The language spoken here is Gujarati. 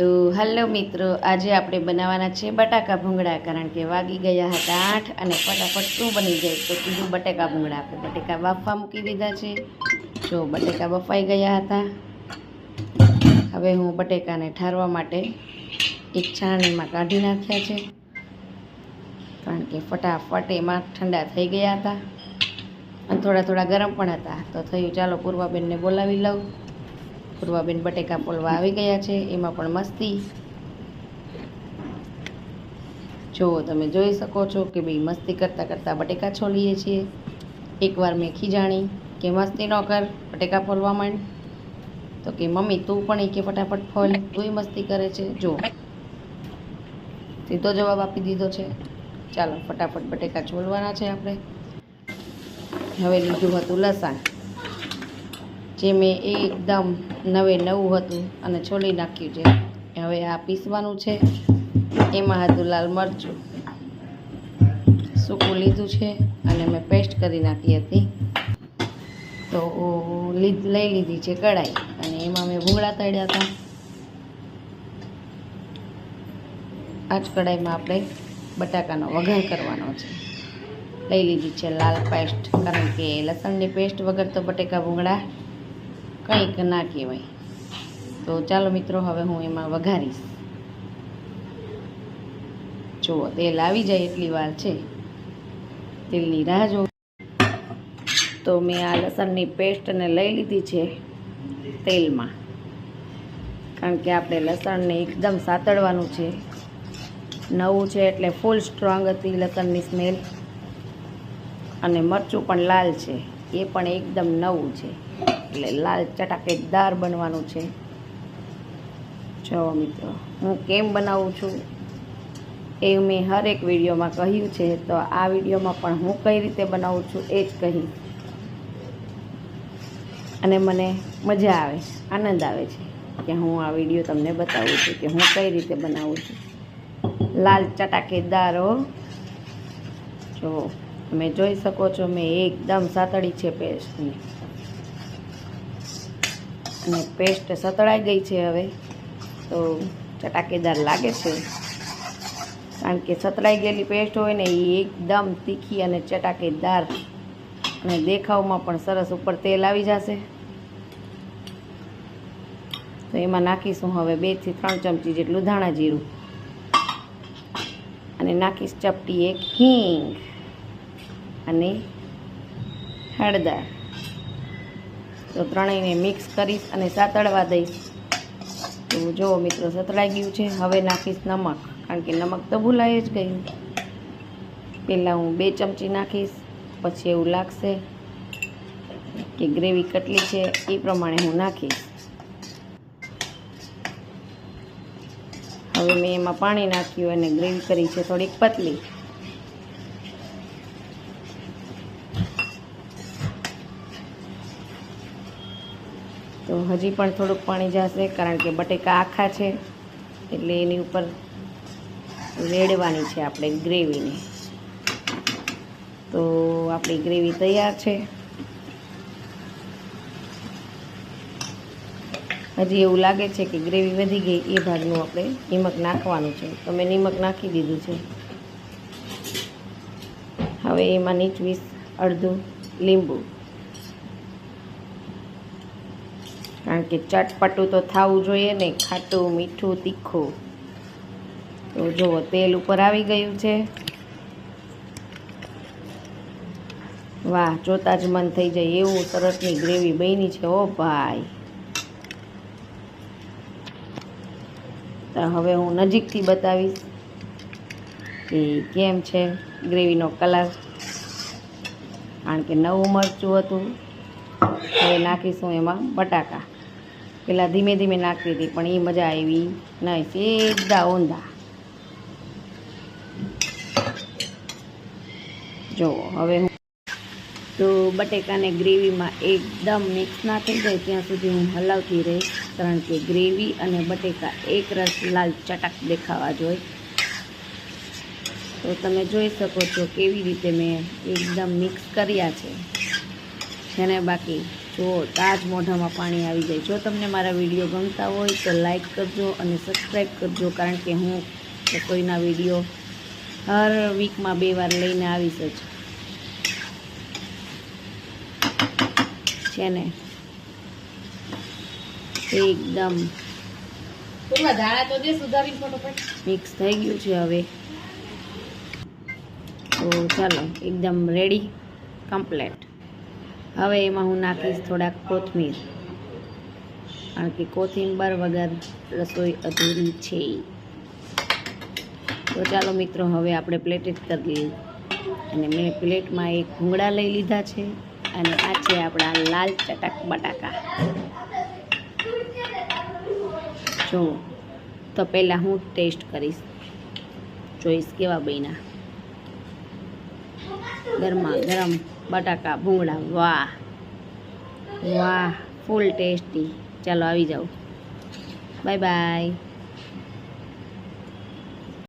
તો હલો મિત્રો, આજે આપણે બનાવવાના છે બટાકા ભૂંગળા, કારણ કે વાગી ગયા હતા આઠ અને ફટાફટ શું બની જાય તો કીધું બટાકા ભૂંગળા. આપણે બટેકા બાફવા મૂકી દીધા છે. જો બટેકા બફાઈ ગયા હતા. હવે હું બટેકાને ઠારવા માટે એક છાણીમાં કાઢી નાખ્યા છે. કારણ કે ફટાફટ એમાં ઠંડા થઈ ગયા હતા. અને થોડા થોડા ગરમ પણ હતા. તો થયું, ચાલો પૂર્વાબેનને બોલાવી લઉં. પૂર્વાબેન બટેકા પોલવા આવી ગયા છે. એમાં પણ મસ્તી. જુઓ, તમે જોઈ શકો છો કે ભાઈ મસ્તી કરતાં કરતાં બટેકા છોલીએ છીએ. એકવાર મેં ખીજાણી કે મસ્તી ન કર, બટેકા ફોલવા માંડ. તો કે, મમ્મી, તું પણ એ કે ફટાફટ ફોલ. તુંય મસ્તી કરે છે. જુઓ. સીધો જવાબ આપી દીધો છે. ચાલો, ફટાફટ બટેકા છોલવાના છે આપણે. હવે લીધું હતું લસણ. જે મેં એકદમ નવે નવું હતું અને છોલી નાખ્યું છે. હવે આ પીસવાનું છે. એમાં હતું લાલ મરચું. સૂકું લીધું છે અને મેં પેસ્ટ કરી નાખી હતી. તો લઈ લીધી છે કઢાઈ અને એમાં મેં ભૂંગળા તળ્યા હતા. આ જ કઢાઈમાં આપણે બટાકાનો વઘાર કરવાનો છે. લઈ લીધી છે લાલ પેસ્ટ, કારણ કે લસણની પેસ્ટ વગર તો બટેકા ભૂંગળા કંઈક ના કહેવાય. તો ચાલો મિત્રો હવે હું એમાં વઘારીશ. જુઓ તેલ આવી જાય એટલી વાર છે. તેલની રાહ જો. તો મેં આ લસણની પેસ્ટને લઈ લીધી છે તેલમાં. કારણ કે આપણે લસણને એકદમ સાતડવાનું છે. નવું છે એટલે ફૂલ સ્ટ્રોંગ હતી લસણની સ્મેલ અને મરચું પણ લાલ છે. એ પણ એકદમ નવું છે. એટલે લાલ ચટાકેદાર બનવાનું છે. જો મિત્રો, હું કેમ બનાવું છું? એ મેં હરેક વિડીયોમાં કહ્યું છે, તો આ વિડીયોમાં પણ હું કઈ રીતે બનાવું છું એ જ કહી. અને મને મજા આવે, આનંદ આવે છે કે હું આ વીડિયો તમને બતાવું છું, કે હું કઈ રીતે બનાવું છું. લાલ ચટાકેદારો જો. તમે જોઈ શકો છો, મેં એકદમ સાતળી છે પેસ્ટની અને પેસ્ટ સતળાઈ ગઈ છે હવે. તો ચટાકેદાર લાગે છે. કારણ કે સતળાઈ ગયેલી પેસ્ટ હોય ને એ એકદમ તીખી અને ચટાકેદાર અને દેખાવમાં પણ સરસ ઉપર તેલ આવી જશે. તો એમાં નાખીશું હવે બેથી ત્રણ ચમચી જેટલું ધાણા જીરું. અને નાખીશ ચપટી એક હિંગ. અને હળદર. તો ત્રણેયને મિક્સ કરીશ અને સાતળવા દઈશ. તો જુઓ મિત્રો સતળાઈ ગયું છે, હવે નાખીશ નમક. કારણ કે નમક તો ભૂલાઈ જ ગયું. પહેલાં હું બે ચમચી નાખીશ, પછી એવું લાગશે કે ગ્રેવી કેટલી છે, એ પ્રમાણે હું નાખીશ. હવે મેં એમાં પાણી નાખ્યું અને ગ્રેવી કરી છે થોડીક પતલી. તો હજી પણ થોડુંક પાણી જશે કારણ કે બટેકા આખા છે એટલે એની ઉપર રેડવાની છે આપણે ગ્રેવીને. તો આપણી ગ્રેવી તૈયાર છે. હજી એવું લાગે છે કે ગ્રેવી વધી ગઈ, એ ભાગનું આપણે નિમક નાખવાનું છે. તો મેં નિમક નાખી દીધું છે. હવે એમાં નીચવીશ અડધું લીંબુ. કારણ કે ચટપટું તો થવું જોઈએ ને ખાટું, મીઠું, તીખું. તો જુઓ તેલ ઉપર આવી ગયું છે. વાહ, જોતા જ મન થઈ જાય. એવું સરસની ગ્રેવી બની છે, ઓ ભાઈ. તો હવે હું નજીકથી બતાવીશ કે કેમ છે ગ્રેવીનો કલર. કારણ કે નવું મરચું હતું. હવે નાખીશું એમાં બટાકા. પેલા ધીમે ધીમે નાખતી હતી, પણ એ મજા આવી નહીં, સીધા ઊંધા. જો, હવે હું તો બટેકાને ગ્રેવીમાં એકદમ મિક્સ ના થઈ જાય ત્યાં સુધી હું હલાવતી રહીશ, કારણ કે ગ્રેવી અને બટેકા એક રસ લાલ ચટક દેખાવા જોઈએ તો તમે જોઈ શકો છો કેવી રીતે મેં એકદમ મિક્સ કર્યા છે. જેને બાકી? જો તાજ મોઢામાં પાણી આવી જાય. જો તમને મારા વીડિયો ગમતા હોય તો લાઈક કરજો અને સબસ્ક્રાઈબ કરજો કારણ કે હું રસોઈના વીડિયો હર વીકમાં બે વાર લઈને આવીશ જ. છે ને? એકદમ. તો મિક્સ થઈ ગયું છે હવે. તો ચાલો એકદમ રેડી કમ્પ્લેટ હવે એમાં હું નાખીશ થોડાક કોથમીર. કારણ કે કોથિંબર વગર રસોઈ અધૂરી છે. તો ચાલો મિત્રો, હવે આપણે પ્લેટેડ કરી લઈએ. અને મેં પ્લેટમાં એક ભૂંગળા લઈ લીધા છે અને આ છે આપણા લાલ ચટક બટાકા. જો, તો પહેલાં હું ટેસ્ટ કરીશ. જોઈશ કેવા બન્યા. ગરમા ગરમ બટાકા ભૂંગળા. વાહ. વાહ. Full tasty. ચાલો આવી જાઓ. Bye bye.